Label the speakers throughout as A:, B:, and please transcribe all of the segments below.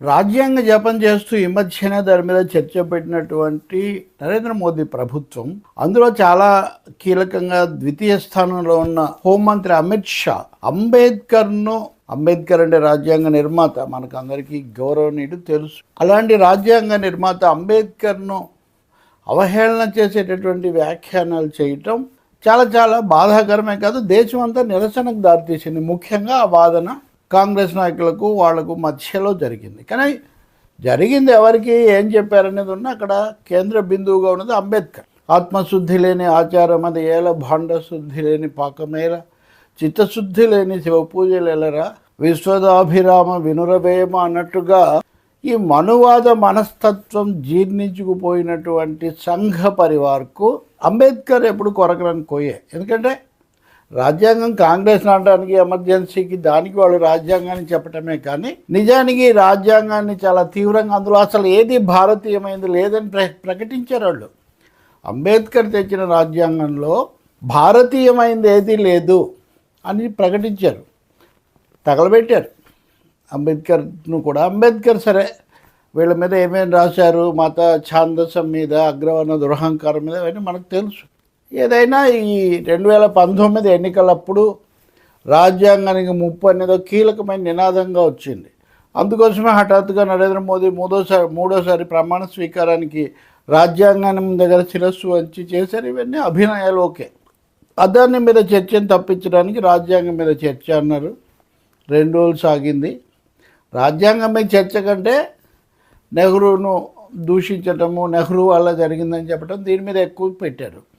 A: రాజ్యాంగ జపం చేస్తూ ఈ మధ్యన దాని మీద చర్చ పెట్టినటువంటి నరేంద్ర మోదీ ప్రభుత్వం అందులో చాలా కీలకంగా ద్వితీయ స్థానంలో ఉన్న హోంమంత్రి అమిత్ షా అంబేద్కర్ను అంబేద్కర్ అంటే రాజ్యాంగ నిర్మాత మనకు అందరికీ గౌరవనీయుడు తెలుసు. అలాంటి రాజ్యాంగ నిర్మాత అంబేద్కర్ను అవహేళన చేసేటటువంటి వ్యాఖ్యానాలు చేయటం చాలా చాలా బాధాకరమే కాదు దేశం అంతా నిరసనకు దారితీసింది. ముఖ్యంగా ఆ వాదన కాంగ్రెస్ నాయకులకు వాళ్ళకు మధ్యలో జరిగింది. కానీ జరిగింది ఎవరికి ఏం చెప్పారనేది ఉన్న అక్కడ కేంద్ర బిందువుగా ఉన్నది అంబేద్కర్. ఆత్మశుద్ధి లేని ఆచారం అది ఏల భాండ శుద్ధి లేని పాకమేల. చిత్తశుద్ధి లేని శివ పూజలు విశ్వదాభిరామ వినురవేమ అన్నట్టుగా ఈ మనువాద మనస్తత్వం జీర్ణించుకుపోయినటువంటి సంఘ పరివార్కు అంబేద్కర్ ఎప్పుడు కొరకరని కోయే. ఎందుకంటే రాజ్యాంగం కాంగ్రెస్ నాటడానికి ఎమర్జెన్సీకి దానికి వాళ్ళు రాజ్యాంగాన్ని చెప్పటమే కానీ నిజానికి రాజ్యాంగాన్ని చాలా తీవ్రంగా అందులో అసలు ఏది భారతీయమైంది లేదని ప్ర ప్రకటించారు వాళ్ళు. అంబేద్కర్ తెచ్చిన రాజ్యాంగంలో భారతీయమైంది ఏది లేదు అని ప్రకటించారు. తగలబెట్టారు. అంబేద్కర్ను కూడా అంబేద్కర్ సరే వీళ్ళ మీద ఏమేమి రాశారు మత ఛాందసం మీద అగ్రవర్ణ దురహంకారం మీద అవన్నీ మనకు తెలుసు. ఏదైనా ఈ రెండు వేల పంతొమ్మిది ఎన్నికలప్పుడు రాజ్యాంగానికి ముప్పు అనేది కీలకమైన నినాదంగా వచ్చింది. అందుకోసమే హఠాత్తుగా నరేంద్ర మోదీ మూడోసారి మూడోసారి ప్రమాణ స్వీకారానికి రాజ్యాంగాన్ని దగ్గర శిరస్సు వచ్చి చేశారు. ఇవన్నీ అభినయాలు ఓకే. అదాన్ని మీద చర్చను తప్పించడానికి రాజ్యాంగం మీద చర్చ అన్నారు. రెండు రోజులు సాగింది. రాజ్యాంగం మీద చర్చ కంటే నెహ్రూను దూషించటము నెహ్రూ వల్ల జరిగిందని చెప్పడం దీని మీద ఎక్కువ పెట్టారు.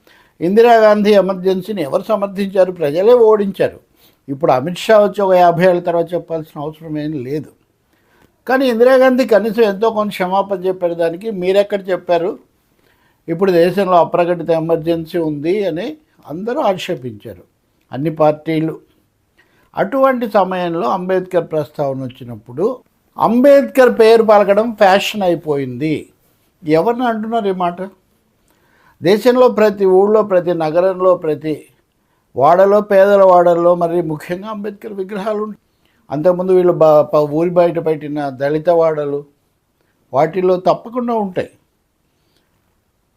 A: ఇందిరాగాంధీ ఎమర్జెన్సీని ఎవరు సమర్థించారు? ప్రజలే ఓడించారు. ఇప్పుడు అమిత్ షా వచ్చి ఒక యాభై ఏళ్ళ తర్వాత చెప్పాల్సిన అవసరం ఏం లేదు. కానీ ఇందిరాగాంధీ కనీసం ఎంతో కొంత క్షమాపణ చెప్పారు దానికి మీరెక్కడ చెప్పారు? ఇప్పుడు దేశంలో అప్రకటిత ఎమర్జెన్సీ ఉంది అని అందరూ ఆక్షేపించారు. అన్ని పార్టీలు. అటువంటి సమయంలో అంబేద్కర్ ప్రస్తావన వచ్చినప్పుడు అంబేద్కర్ పేరు పలకడం ఫ్యాషన్ అయిపోయింది. ఎవరిని అంటున్నారు ఈ మాట? దేశంలో ప్రతి ఊళ్ళో ప్రతి నగరంలో ప్రతి వాడలో పేదల వాడల్లో మరి ముఖ్యంగా అంబేద్కర్ విగ్రహాలు అంతకుముందు వీళ్ళు బా ఊరి బయట పెట్టిన దళిత వాడలు వాటిల్లో తప్పకుండా ఉంటాయి.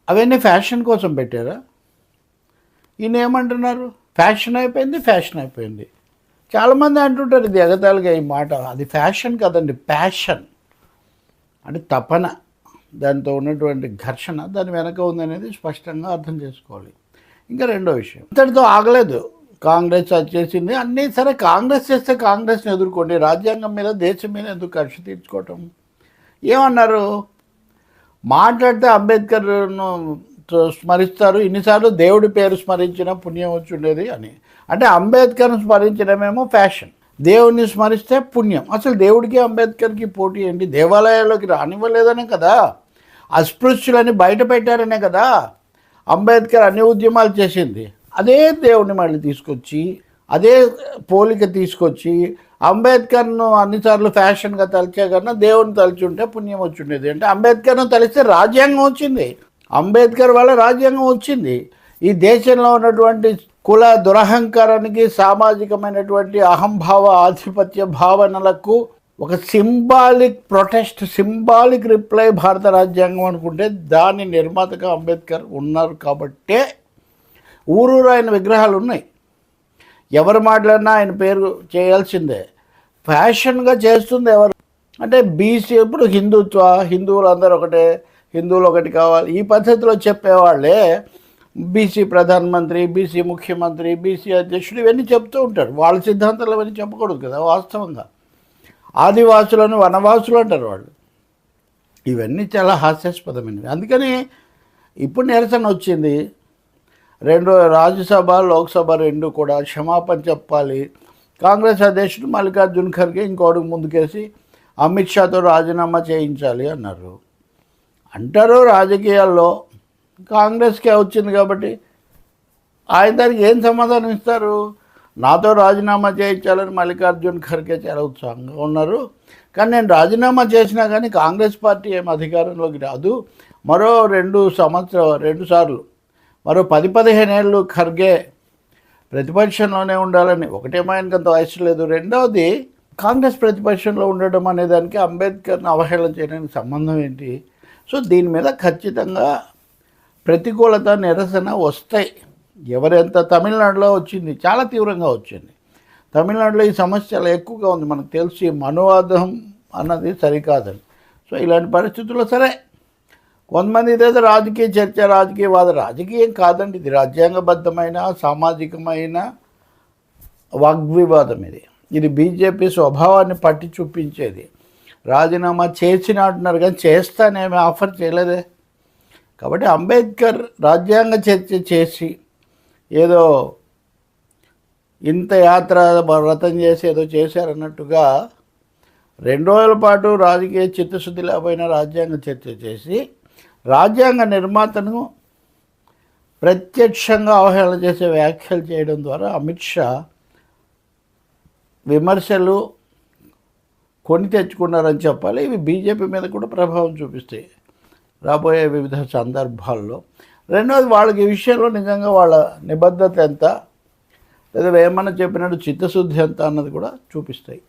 A: అవన్నీ ఫ్యాషన్ కోసం పెట్టారా? ఈయన ఏమంటున్నారు? ఫ్యాషన్ అయిపోయింది ఫ్యాషన్ అయిపోయింది. చాలామంది అంటుంటారు ఇది ఎగతాళిగా ఈ మాట. అది ఫ్యాషన్ కదండి ప్యాషన్. అంటే తపన. దాంతో ఉన్నటువంటి ఘర్షణ దాని వెనక ఉందనేది స్పష్టంగా అర్థం చేసుకోవాలి. ఇంకా రెండో విషయం. ఇంతటితో ఆగలేదు. కాంగ్రెస్ అది చేసింది. అన్నీ సరే కాంగ్రెస్ చేస్తే కాంగ్రెస్ని ఎదుర్కోండి. రాజ్యాంగం మీద దేశం మీద ఎందుకు ఖర్చు తీర్చుకోవటం? ఏమన్నారు? మాట్లాడితే అంబేద్కర్ను స్మరిస్తారు. ఇన్నిసార్లు దేవుడి పేరు స్మరించిన పుణ్యం వచ్చి ఉండేది అని. అంటే అంబేద్కర్ను స్మరించడమేమో ఫ్యాషన్. దేవుడిని స్మరిస్తే పుణ్యం. అసలు దేవుడికి అంబేద్కర్కి పోటీ ఏంటి? దేవాలయాల్లోకి రానివ్వలేదనే కదా. అస్పృశ్యులని బయట పెట్టారనే కదా. అంబేద్కర్ అన్ని ఉద్యమాలు చేసింది. అదే దేవుడిని మళ్ళీ తీసుకొచ్చి అదే పోలిక తీసుకొచ్చి అంబేద్కర్ను అన్నిసార్లు ఫ్యాషన్గా తలిచే కన్నా దేవుని తలిచి ఉంటే పుణ్యం వచ్చిండేది. అంటే అంబేద్కర్ను తలిస్తే రాజ్యాంగం వచ్చింది. అంబేద్కర్ వల్ల రాజ్యాంగం వచ్చింది. ఈ దేశంలో ఉన్నటువంటి కుల దురహంకారానికి సామాజికమైనటువంటి అహంభావ ఆధిపత్య భావనలకు ఒక సింబాలిక్ ప్రొటెస్ట్ సింబాలిక్ రిప్లై భారత రాజ్యాంగం అనుకుంటే దాని నిర్మాతగా అంబేద్కర్ ఉన్నారు కాబట్టే ఊరూరు ఆయన విగ్రహాలు ఉన్నాయి. ఎవరు మాట్లాడినా ఆయన పేరు చేయాల్సిందే. ఫ్యాషన్గా చేస్తుంది ఎవరు? అంటే బీసీ ఇప్పుడు హిందుత్వ హిందువులు అందరూ ఒకటే హిందువులు ఒకటి కావాలి. ఈ పద్ధతిలో చెప్పేవాళ్ళే బీసీ ప్రధానమంత్రి బీసీ ముఖ్యమంత్రి బీసీ అధ్యక్షుడు ఇవన్నీ చెప్తూ ఉంటారు. వాళ్ళ సిద్ధాంతాలు ఇవన్నీ చెప్పకూడదు కదా వాస్తవంగా. ఆదివాసులను వనవాసులు అంటారు వాళ్ళు. ఇవన్నీ చాలా హాస్యాస్పదమైనవి. అందుకని ఇప్పుడు నిరసన వచ్చింది రెండు రాజ్యసభ లోక్సభ రెండు కూడా క్షమాపణ చెప్పాలి. కాంగ్రెస్ అధ్యక్షుడు మల్లికార్జున్ ఖర్గే ఇంకోటి ముందుకేసి అమిత్ షాతో రాజీనామా చేయించాలి అన్నారు. అంటారు రాజకీయాల్లో కాంగ్రెస్కే వచ్చింది కాబట్టి ఆయన దానికి ఏం సమాధానం ఇస్తారు? నాతో రాజీనామా చేయించాలని మల్లికార్జున్ ఖర్గే చాలా ఉత్సాహంగా ఉన్నారు. కానీ నేను రాజీనామా చేసినా కానీ కాంగ్రెస్ పార్టీ ఏం అధికారంలోకి రాదు. మరో రెండు సంవత్సరం రెండు సార్లు మరో పది పదిహేను ఏళ్ళు ఖర్గే ప్రతిపక్షంలోనే ఉండాలని ఒకటేమో ఆయనకి అంత వయసు లేదు. రెండవది కాంగ్రెస్ ప్రతిపక్షంలో ఉండడం అనే దానికి అంబేద్కర్ని అవహేళన చేయడానికి సంబంధం ఏంటి? సో దీని మీద ఖచ్చితంగా ప్రతికూలత నిరసన వస్తాయి. ఎవరెంత తమిళనాడులో వచ్చింది చాలా తీవ్రంగా వచ్చింది. తమిళనాడులో ఈ సమస్య చాలా ఎక్కువగా ఉంది. మనకు తెలిసి మనువాదం అన్నది సరికాదని. సో ఇలాంటి పరిస్థితుల్లో సరే కొంతమంది ఇదేదో రాజకీయ చర్చ రాజకీయవాద రాజకీయం కాదండి ఇది. రాజ్యాంగబద్ధమైన సామాజికమైన వాగ్వివాదం ఇది. ఇది బీజేపీ స్వభావాన్ని పట్టి చూపించేది. రాజీనామా చేసిన అంటున్నారు కానీ చేస్తానేమి ఆఫర్ చేయలేదే. కాబట్టి అంబేద్కర్ రాజ్యాంగ చర్చ చేసి ఏదో ఇంత యాత్ర వ్రతం చేసి ఏదో చేశారన్నట్టుగా రెండు రోజుల పాటు రాజకీయ చిత్తశుద్ధి లేకపోయినా రాజ్యాంగ చర్చ చేసి రాజ్యాంగ నిర్మాతను ప్రత్యక్షంగా అవహేళన చేసే వ్యాఖ్యలు చేయడం ద్వారా అమిత్ షా విమర్శలు కొని తెచ్చుకున్నారని చెప్పాలి. ఇవి బీజేపీ మీద కూడా ప్రభావం చూపిస్తాయి. రాబోయే వివిధ సందర్భాల్లో రెండవది వాళ్ళకి ఈ విషయంలో నిజంగా వాళ్ళ నిబద్ధత ఎంత? లేదా ఏమన్నా చెప్పినట్టు చిత్తశుద్ధి ఎంత అన్నది కూడా చూపిస్తాయి.